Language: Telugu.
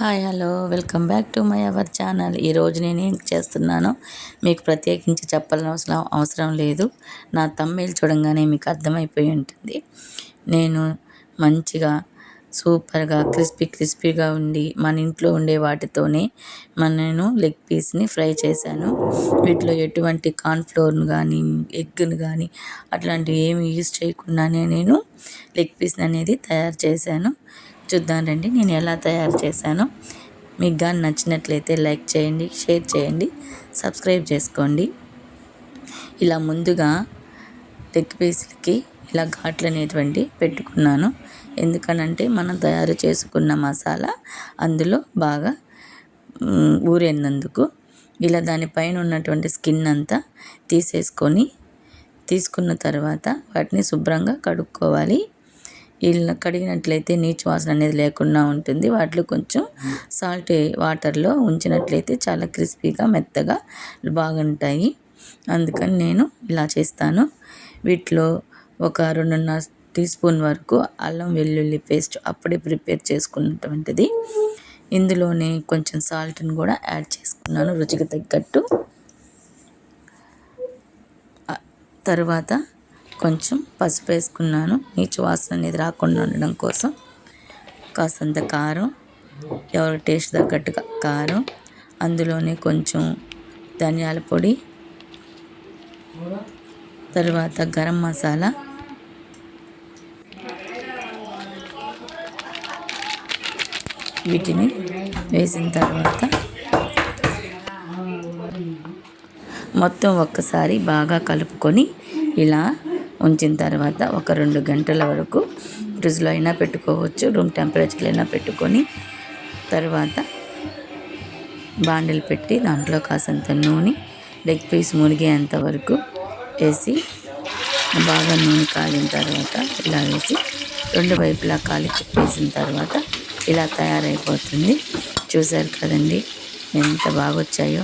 Hi hello. Welcome back to my our channel. ఈరోజు నేను ఏం చేస్తున్నానో మీకు ప్రత్యేకించి చెప్పాలని అవసరం అవసరం లేదు. నా తమ్మిళ్ళు చూడంగానే మీకు అర్థమైపోయి ఉంటుంది. నేను మంచిగా సూపర్గా క్రిస్పీ క్రిస్పీగా ఉండి మన ఇంట్లో ఉండే వాటితోనే మన నేను లెగ్ పీస్ని ఫ్రై చేశాను. వీటిలో ఎటువంటి కార్న్ఫ్లోర్ను కానీ ఎగ్ను కానీ అట్లాంటివి ఏమి యూజ్ చేయకుండానే నేను లెగ్ పీస్ని అనేది తయారు చేశాను. చూద్దాం రండి నేను ఎలా తయారు చేశానో. మీకు కానీ నచ్చినట్లయితే లైక్ చేయండి షేర్ చేయండి సబ్స్క్రైబ్ చేసుకోండి. ఇలా ముందుగా లెగ్ పీస్లకి ఇలా ఘాట్లు అనేటువంటి పెట్టుకున్నాను. ఎందుకనంటే మనం తయారు చేసుకున్న మసాలా అందులో బాగా ఊరేనందుకు ఇలా దానిపైన ఉన్నటువంటి స్కిన్ అంతా తీసేసుకొని తీసుకున్న తర్వాత వాటిని శుభ్రంగా కడుక్కోవాలి. ఇలా కడిగినట్లయితే నీచు వాసన అనేది లేకుండా ఉంటుంది. వాటిలో కొంచెం సాల్ట్ వాటర్లో ఉంచినట్లయితే చాలా క్రిస్పీగా మెత్తగా బాగుంటాయి. అందుకని నేను ఇలా చేస్తాను. వీటిలో ఒక రెండున్నర టీ స్పూన్ వరకు అల్లం వెల్లుల్లి పేస్ట్ అప్పుడే ప్రిపేర్ చేసుకున్నటువంటిది. ఇందులోనే కొంచెం సాల్ట్ని కూడా యాడ్ చేసుకున్నాను రుచికి తగ్గట్టు. తర్వాత కొంచెం పసుపు వేసుకున్నాను. నీచు వాసన అనేది రాకుండా ఉండడం కోసం. కాసంత కారం ఎవరి టేస్ట్ తగ్గట్టుగా కారం అందులోనే కొంచెం ధనియాల పొడి తర్వాత గరం మసాలా. వీటిని వేసిన తర్వాత మొత్తం ఒక్కసారి బాగా కలుపుకొని ఇలా ఉంచిన తర్వాత ఒక రెండు గంటల వరకు ఫ్రిడ్జ్లో అయినా పెట్టుకోవచ్చు రూమ్ టెంపరేచర్లో అయినా పెట్టుకొని తర్వాత బాండిల్ పెట్టి దాంట్లో కాసంత నూనె లెగ్ పీస్ మునిగేంత వరకు వేసి బాగా నూనె కాలిన తర్వాత ఇలా వేసి రెండు వైపులా కాలి వేసిన తర్వాత ఇలా తయారైపోతుంది. చూసారు కదండి ఎంత బాగా వచ్చాయో